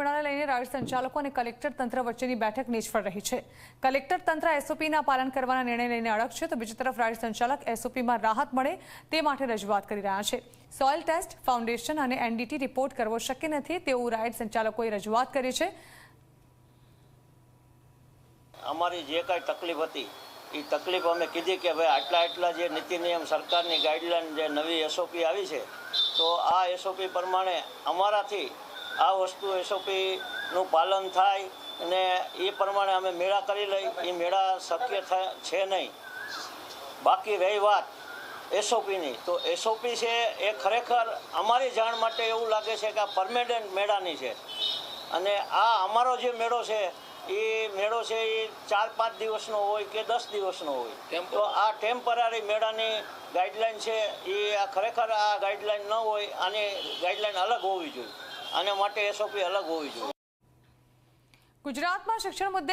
મેળાને લઈને રાઈડ સંચાલકો અને કલેક્ટર તંત્ર વચ્ચેની બેઠક નિષ્ફળ રહી છે. કલેક્ટર તંત્ર એસઓપીના પાલન કરવાના નિર્ણય લઈને અડગ છે તો બીજી તરફ રાઇડ સંચાલક એસઓપીમાં રાહત મળે તે માટે રજૂઆત કરી રહ્યા છે. સોઇલ ટેસ્ટ, ફાઉન્ડેશન અને એનડીટી રિપોર્ટ કરવો શક્ય નથી તેવું રાઇડ સંચાલકોએ રજૂઆત કરી છે. અમારી જે કાંઈ તકલીફ હતી એ તકલીફ અમે કીધી કે ભાઈ આટલા આટલા જે નીતિ નિયમ સરકારની ગાઈડલાઈન જે નવી એસઓપી આવી છે, તો આ એસઓપી પ્રમાણે અમારાથી આ વસ્તુ એસઓપીનું પાલન થાય અને એ પ્રમાણે અમે મેળા કરી લઈ. એ મેળા શક્ય થાય છે નહીં. બાકી રહી વાત એસઓપીની. તો એસઓપી છે એ ખરેખર અમારી જાણ માટે એવું લાગે છે કે આ પરમેનન્ટ મેળાની છે. અને આ અમારો જે મેળો છે એ મેળો છે એ ચાર પાંચ દિવસનો હોય કે દસ દિવસનો હોય. તો આ ટેમ્પરરી મેળાની ગાઈડલાઈન છે એ આ ખરેખર આ ગાઈડલાઈન ન હોય આની ગાઈડલાઈન અલગ હોવી જોઈએ. આને માટે એસઓપી અલગ હોવી જોઈએ. ગુજરાતમાં શિક્ષણ મુદ્દે